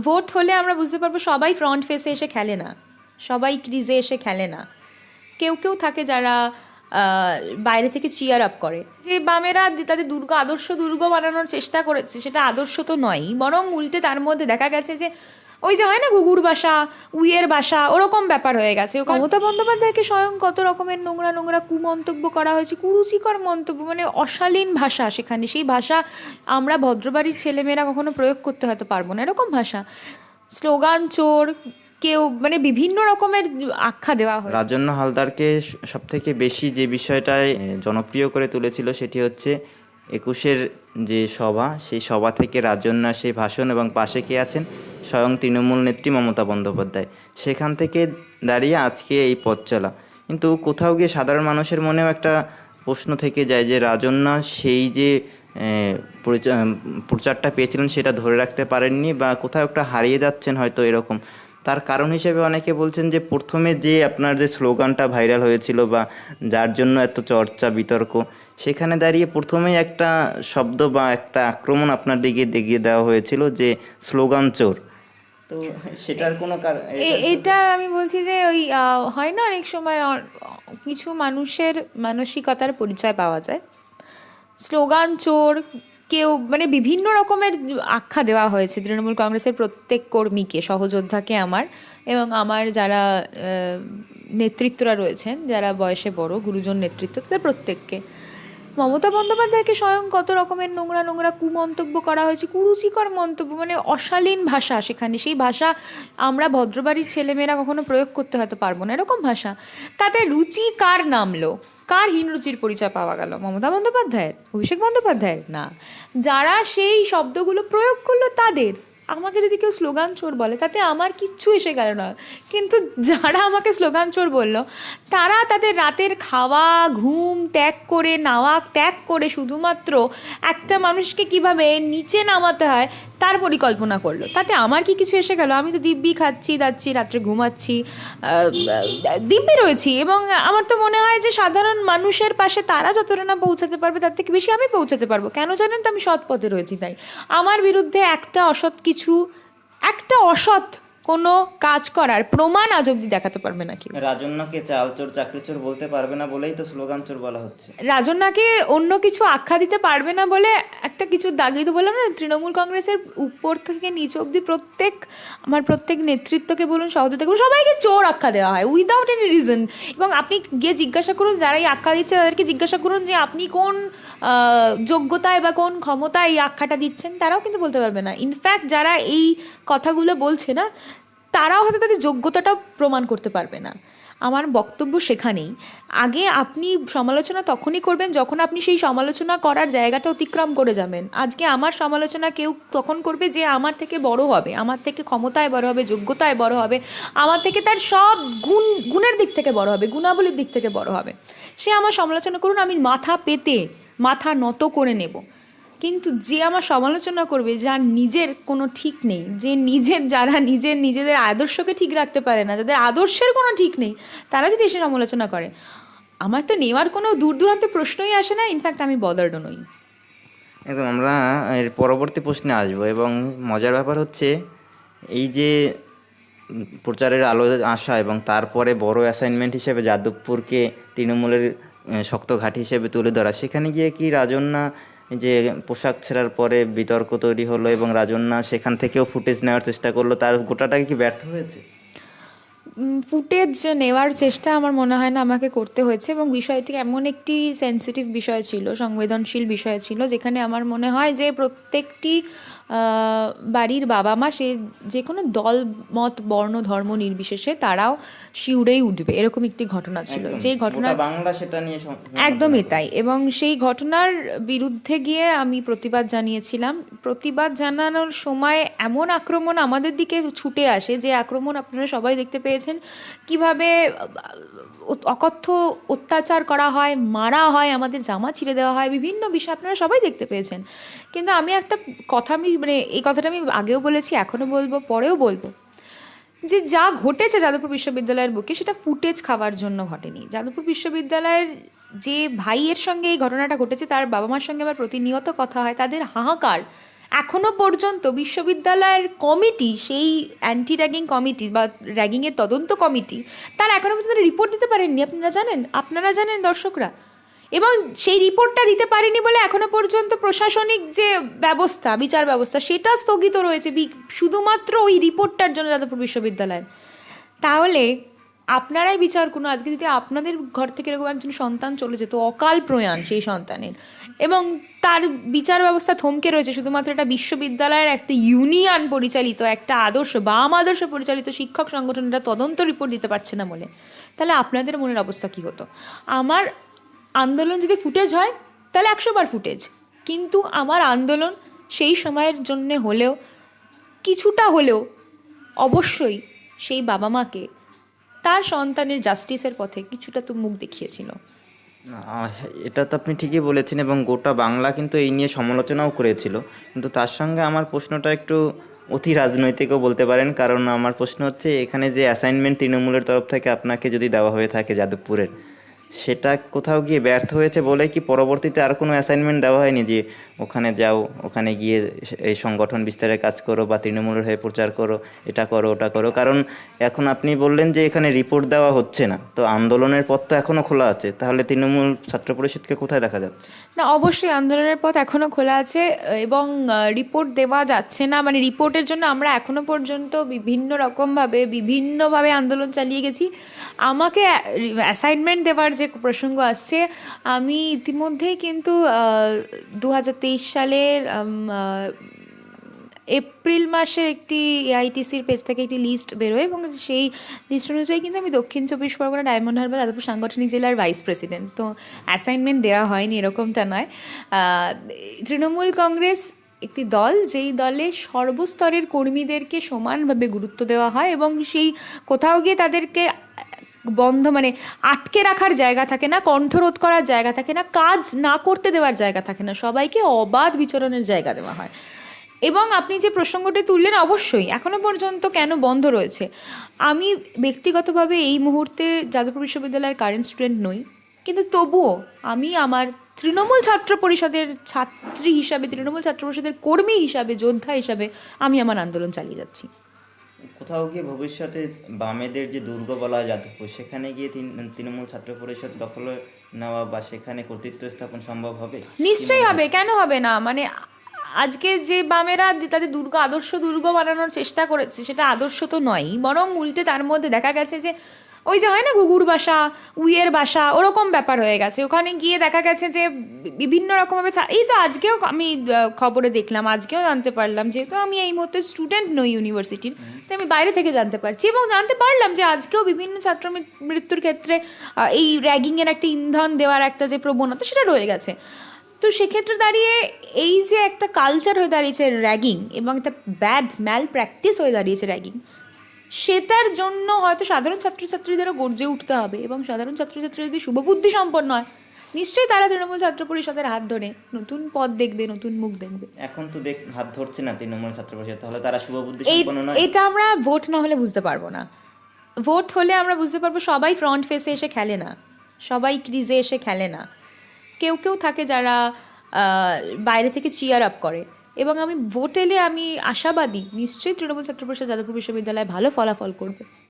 Vote হলে আমরা বুঝতে পারব সবাই ফ্রন্ট ফেসে এসে খেলে না। সবাই ক্রিজে এসে খেলে না। কেউ কেউ থাকে যারা বাইরে থেকে চিয়ার আপ করে। যে বামেরা তাদের দুর্গ, আদর্শ দুর্গ বানানোর চেষ্টা করেছে, সেটা আদর্শ তো নয় বরং উল্টে তার মধ্যে দেখা গেছে যে ওই যে হয় না গুগুর বাসা উইয়ের বাসা ওরকম ব্যাপার হয়ে গেছে। মমতা বন্দ্যোপাধ্যায়কে স্বয়ং কত রকমের নোংরা নোংরা কুমন্তব্য করা হয়েছে কুরুচিকর মন্তব্য মানে অশালীন ভাষা সেখানে। সেই ভাষা আমরা ভদ্রবাড়ির ছেলেমেয়েরা কখনো প্রয়োগ করতে হয়তো পারব না এরকম ভাষা। স্লোগান চোর কেউ মানে বিভিন্ন রকমের আখ্যা দেওয়া হয় রাজন্য হালদারকে সব থেকে বেশি যে বিষয়টায় জনপ্রিয় করে তুলেছিল সেটি হচ্ছে একুশের যে সভা সেই সভা থেকে রাজন্যার সেই ভাষণ এবং পাশে কে আছেন? স্বয়ং তৃণমূল নেত্রী মমতা বন্দ্যোপাধ্যায়। সেখান থেকে দাঁড়িয়ে আজকে এই পথ চলা। কিন্তু কোথাও গিয়ে সাধারণ মানুষের মনেও একটা প্রশ্ন থেকে যায় যে রাজন্যা সেই যে প্রচারটা পেয়েছিলেন সেটা ধরে রাখতে পারেননি বা কোথাও একটা হারিয়ে যাচ্ছেন হয়তো এরকম। তার কারণ হিসেবে অনেকে বলছেন যে প্রথমে যে আপনার যে স্লোগানটা ভাইরাল হয়েছিল বা যার জন্য এত চর্চা, বিতর্ক, সেখানে দাঁড়িয়ে প্রথমেই একটা শব্দ বা একটা আক্রমণ আপনার দিকে দেখিয়ে দেওয়া হয়েছিল যে স্লোগান চোর। তো সেটার কোনো কারণ এটা আমি বলছি যে ওই হয় না অনেক সময় কিছু মানুষের মানসিকতার পরিচয় পাওয়া যায়। স্লোগান চোর কেউ মানে বিভিন্ন রকমের আখ্যা দেওয়া হয়েছে তৃণমূল কংগ্রেসের প্রত্যেক কর্মীকে সহযোদ্ধাকে আমার এবং আমার যারা নেতৃত্বরা রয়েছেন যারা বয়সে বড় গুরুজন নেতৃত্ব তাদের প্রত্যেককে। মমতা বন্দ্যোপাধ্যায়কে স্বয়ং কত রকমের নোংরা নোংরা কুমন্তব্য করা হয়েছে, কুরুচিকর মন্তব্য মানে অশালীন ভাষা সেখানে। সেই ভাষা আমরা ভদ্রবাড়ির ছেলেমেয়েরা কখনো প্রয়োগ করতে হয়তো পারব না, এরকম ভাষা। তাতে রুচি কার নামলো? কার হীন রুচির পরিচয় পাওয়া গেল? মমতা বন্দ্যোপাধ্যায়ের? অভিষেক বন্দ্যোপাধ্যায়ের? না। যারা সেই শব্দগুলো প্রয়োগ করল তাদের। আমাকে যদি কেউ স্লোগান চোর বলে, তাতে আমার কিচ্ছু এসে গেল না। কিন্তু যারা আমাকে স্লোগান চোর বলল, তারা তাদের রাতের খাওয়া, ঘুম ত্যাগ করে, নাওয়া ত্যাগ করে শুধুমাত্র একটা মানুষকে কীভাবে নিচে নামাতে হয় তার পরিকল্পনা করল। তাতে আমার কি কিছু এসে গেল? আমি তো দিব্যি খাচ্ছি, দাচ্ছি, রাত্রে ঘুমাচ্ছি দিব্যি রয়েছি এবং আমার তো মনে হয় যে সাধারণ মানুষের পাশে তারা যতটা না পৌঁছাতে পারবে, তার থেকে বেশি আমি পৌঁছাতে পারব। কেন জানেন তো আমি সৎ পথে রয়েছি তাই। আমার বিরুদ্ধে একটা অসৎ কিছু, একটা অসৎ কোনো কাজ করার প্রমাণ আজ অব্দি দেখাতে পারবে না কেউ রাজন্যকে চাল চোর চাকরি চোর বলতে পারবে না বলেই তো স্লোগান চোর বলা হচ্ছে। রাজন্যাকে অন্য কিছু আখ্যা দিতে পারবে না বলে একটা কিছু দাগিয়ে তো বললাম না তৃণমূল কংগ্রেসের উপর থেকে নিচ অব্দি প্রত্যেক আমার প্রত্যেক নেতৃত্বকে বলুন সহযোগিতা করুন সবাইকে চোর আখ্যা দেওয়া হয় উইদাউট এনি রিজন এবং আপনি গিয়ে জিজ্ঞাসা করুন যারা এই আখ্যা দিচ্ছে তাদেরকে জিজ্ঞাসা করুন যে আপনি কোন যোগ্যতায় বা কোন ক্ষমতায় এই আখ্যাটা দিচ্ছেন তারাও কিন্তু বলতে পারবে না। ইনফ্যাক্ট যারা এই কথাগুলো বলছে না তারাও হয়তো তাদের যোগ্যতাটা প্রমাণ করতে পারবে না। আমার বক্তব্য সেখানেই। আগে আপনি সমালোচনা তখনই করবেন যখন আপনি সেই সমালোচনা করার জায়গাটা অতিক্রম করে যাবেন। আজকে আমার সমালোচনা কেউ তখন করবে যে আমার থেকে বড় হবে, আমার থেকে ক্ষমতায় বড় হবে, যোগ্যতায় বড় হবে, আমার থেকে তার সব গুণ, গুণের দিক থেকে বড় হবে, গুণাবলীর দিক থেকে বড় হবে। সে আমার সমালোচনা করুন, আমি মাথা পেতে মাথা নত করে নেব। কিন্তু যে আমার সমালোচনা করবে, যার নিজের কোনো ঠিক নেই, যে নিজের, যারা নিজের, নিজেদের আদর্শকে ঠিক রাখতে পারে না, যাদের আদর্শের কোনো ঠিক নেই, তারা যদি এসে সমালোচনা করে, আমার তো নেওয়ার কোনো দূর দূরান্তে প্রশ্নই আসে না ইনফ্যাক্ট আমি বদার্ড নই। একদম, আমরা এর পরবর্তী প্রশ্নে আসব এবং মজার ব্যাপার হচ্ছে, এই যে প্রচারের আলো আসা এবং তারপরে বড় অ্যাসাইনমেন্ট হিসেবে যাদবপুরকে তৃণমূলের শক্ত ঘাঁটি হিসেবে তুলে ধরা, সেখানে গিয়ে কি রাজন্যা যে পোশাক ছেঁড়ার পরে বিতর্ক তৈরি হলো এবং রাজন্যা সেখান থেকেও ফুটেজ নেওয়ার চেষ্টা করল, তার গোটাটাকে কি ব্যর্থ হয়েছে? ফুটেজ নেওয়ার চেষ্টা আমার মনে হয় না আমাকে করতে হয়েছে এবং বিষয়টি এমন একটি সেন্সিটিভ বিষয় ছিল, সংবেদনশীল বিষয় ছিল, যেখানে আমার মনে হয় যে প্রত্যেকটি বাড়ির বাবা মা সে যে কোনো দল মত বর্ণ ধর্ম নির্বিশেষে তারাও শিউরেই উঠবে। এরকম একটি ঘটনা ছিল। যে ঘটনা বাংলা সেটা নিয়ে একদমই তাই। এবং সেই ঘটনার বিরুদ্ধে গিয়ে আমি প্রতিবাদ জানিয়েছিলাম। প্রতিবাদ জানানোর সময় এমন আক্রমণ আমাদের দিকে ছুটে আসে যে আক্রমণ আপনারা সবাই দেখতে পেয়েছেন। কীভাবে অকথ্য অত্যাচার করা হয়, মারা হয়, আমাদের জামা ছিঁড়ে দেওয়া হয়, বিভিন্ন বিষয় আপনারা সবাই দেখতে পেয়েছেন। কিন্তু আমি একটা কথা আমি মানে এই কথাটা আমি আগেও বলেছি, এখনও বলব, পরেও বলব। যে যা ঘটেছে যাদবপুর বিশ্ববিদ্যালয়ের বুকে, সেটা ফুটেজ খাওয়ার জন্য ঘটেনি। যাদবপুর বিশ্ববিদ্যালয়ের যে ভাইয়ের সঙ্গে এই ঘটনাটা ঘটেছে, তার বাবা মার সঙ্গে আমার প্রতিনিয়ত কথা হয়, তাদের হাহাকার এখনও পর্যন্ত বিশ্ববিদ্যালয়ের কমিটি, সেই অ্যান্টি র্যাগিং কমিটি বা র্যাগিংয়ের তদন্ত কমিটি, তারা এখনও পর্যন্ত রিপোর্ট দিতে পারেননি। আপনারা জানেন? আপনারা জানেন দর্শকরা? এবং সেই রিপোর্টটা দিতে পারেনি বলে এখনও পর্যন্ত প্রশাসনিক যে ব্যবস্থা, বিচার ব্যবস্থা, সেটা স্থগিত রয়েছে শুধুমাত্র ওই রিপোর্টটার জন্য যাদবপুর বিশ্ববিদ্যালয় তাহলে আপনারাই বিচার করুন আজকে যদি আপনাদের ঘর থেকে এরকম একজন সন্তান চলে যেত, অকাল প্রয়াণ সেই সন্তানের। এবং তার বিচার ব্যবস্থা থমকে রয়েছে। শুধুমাত্র একটা বিশ্ববিদ্যালয়ের একটা ইউনিয়ন পরিচালিত, একটা আদর্শ, বাম আদর্শ পরিচালিত শিক্ষক সংগঠনটা তদন্ত রিপোর্ট দিতে পারছে না বলে। তাহলে আপনাদের মনের অবস্থা কী হতো? আমার আন্দোলন যদি ফুটেজ হয়, তাহলে একশো বার ফুটেজ। কিন্তু আমার আন্দোলন সেই সময়ের জন্যে হলেও, কিছুটা হলেও অবশ্যই সেই বাবা মাকে, তার সন্তানের জাস্টিসের পথে কিছুটা তো মুখ দেখিয়েছিল। এটা তো আপনি ঠিকই বলেছেন এবং গোটা বাংলা কিন্তু এই নিয়ে সমালোচনাও করেছিল। কিন্তু তার সঙ্গে আমার প্রশ্নটা একটু অতি রাজনৈতিকও বলতে পারেন, কারণ আমার প্রশ্ন হচ্ছে, এখানে যে অ্যাসাইনমেন্ট তৃণমূলের তরফ থেকে আপনাকে যদি দেওয়া হয়ে থাকে যাদবপুরের, সেটা কোথাও গিয়ে ব্যর্থ হয়েছে বলে কি পরবর্তীতে আর কোনো অ্যাসাইনমেন্ট দেওয়া হয়নি যে ওখানে যাও, ওখানে গিয়ে এই সংগঠন বিস্তারের কাজ করো বা তৃণমূলের হয়ে প্রচার করো, এটা করো, ওটা করো। কারণ এখন আপনি বললেন যে এখানে রিপোর্ট দেওয়া হচ্ছে না। তো আন্দোলনের পথ তো এখনও খোলা আছে। তাহলে তৃণমূল ছাত্র পরিষদকে কোথায় দেখা যাচ্ছে? না, অবশ্যই আন্দোলনের পথ এখনও খোলা আছে এবং রিপোর্ট দেওয়া যাচ্ছে না। মানে রিপোর্টের জন্য আমরা এখনও পর্যন্ত বিভিন্ন রকমভাবে, বিভিন্নভাবে আন্দোলন চালিয়ে গেছি। আমাকে অ্যাসাইনমেন্ট দেওয়ার যে প্রসঙ্গ আসছে, আমি ইতিমধ্যেই কিন্তু দু হাজার তেইশ সালের এপ্রিল মাসের একটি এআইটিসির পেজ থেকে একটি লিস্ট বেরোয় এবং সেই লিস্ট অনুযায়ী কিন্তু আমি দক্ষিণ চব্বিশ পরগনা, ডায়মন্ড হারবার, যাদবপুর সাংগঠনিক জেলার ভাইস প্রেসিডেন্ট। তো অ্যাসাইনমেন্ট দেওয়া হয়নি, এরকমটা নয়। তৃণমূল কংগ্রেস একটি দল, যেই দলে সর্বস্তরের কর্মীদেরকে সমানভাবে গুরুত্ব দেওয়া হয় এবং সেই কোথাও গিয়ে তাদেরকে বন্ধ মানে আটকে রাখার জায়গা থাকে না, কণ্ঠরোধ করার জায়গা থাকে না, কাজ না করতে দেওয়ার জায়গা থাকে না। সবাইকে অবাধ বিচরণের জায়গা দেওয়া হয়। এবং আপনি যে প্রসঙ্গটি তুললেন, অবশ্যই এখনও পর্যন্ত কেন বন্ধ রয়েছে? আমি ব্যক্তিগতভাবে এই মুহূর্তে যাদবপুর বিশ্ববিদ্যালয়ের কারেন্ট স্টুডেন্ট নই, কিন্তু তবুও আমি আমার তৃণমূল ছাত্র পরিষদের ছাত্রী হিসাবে, তৃণমূল ছাত্র পরিষদের কর্মী হিসাবে, যোদ্ধা হিসাবে আমি আমার আন্দোলন চালিয়ে যাচ্ছি। কোথাও গিয়ে ভবিষ্যতে বামেদের যে দুর্গ বলা হয় যাদবপুর সেখানে গিয়ে তৃণমূল ছাত্র পরিষদ দখল নেওয়া বা সেখানে কর্তৃত্ব স্থাপন সম্ভব হবে? নিশ্চয়ই হবে কেন হবে না? মানে আজকে যে বামেরা তাদের দুর্গ আদর্শ দুর্গ বানানোর চেষ্টা করেছে সেটা আদর্শ তো নয় বরং উল্টে তার মধ্যে দেখা গেছে যে ওই যে হয় না ঘুঘুর বাসা উইয়ের বাসা ওরকম ব্যাপার হয়ে গেছে। ওখানে গিয়ে দেখা গেছে যে বিভিন্ন রকমভাবে এই তো আজকেও আমি খবরে দেখলাম আজকেও জানতে পারলাম যেহেতু আমি এই মুহূর্তে স্টুডেন্ট নই ইউনিভার্সিটির তো আমি বাইরে থেকে জানতে পারছি এবং জানতে পারলাম যে আজকেও বিভিন্ন ছাত্র মৃত্যুর ক্ষেত্রে এই র্যাগিংয়ের একটা ইন্ধন দেওয়ার একটা যে প্রবণতা সেটা রয়ে গেছে। তো সেক্ষেত্রে দাঁড়িয়ে এই যে একটা কালচার হয়ে দাঁড়িয়েছে র্যাগিং এবং একটা ব্যাড ম্যাল প্র্যাকটিস হয়ে দাঁড়িয়েছে র্যাগিং সেটার জন্য হয়তো সাধারণ ছাত্রছাত্রীদেরও গর্জে উঠতে হবে এবং সাধারণ ছাত্রছাত্রী যদি শুভবুদ্ধি সম্পন্ন হয় নিশ্চয়ই তারা তৃণমূল ছাত্র পরিষদের হাত ধরে নতুন পদ দেখবে নতুন মুখ দেখবে। এখন তো দেখ হাত ধরছে না তৃণমূল ছাত্র পরিষদ তাহলে তারা শুভবুদ্ধি সম্পন্ন নয়? এটা আমরা ভোট না হলে বুঝতে পারব না। ভোট হলে আমরা বুঝতে পারব সবাই ফ্রন্ট ফেসে এসে খেলে না সবাই ক্রিজে এসে খেলে না। কেউ কেউ থাকে যারা বাইরে থেকে চিয়ার আপ করে। এবং আমি ভোট এলে আমি আশাবাদী, নিশ্চয়ই তৃণমূল ছাত্র পরিষদ যাদবপুর বিশ্ববিদ্যালয় ভালো ফলাফল করবে।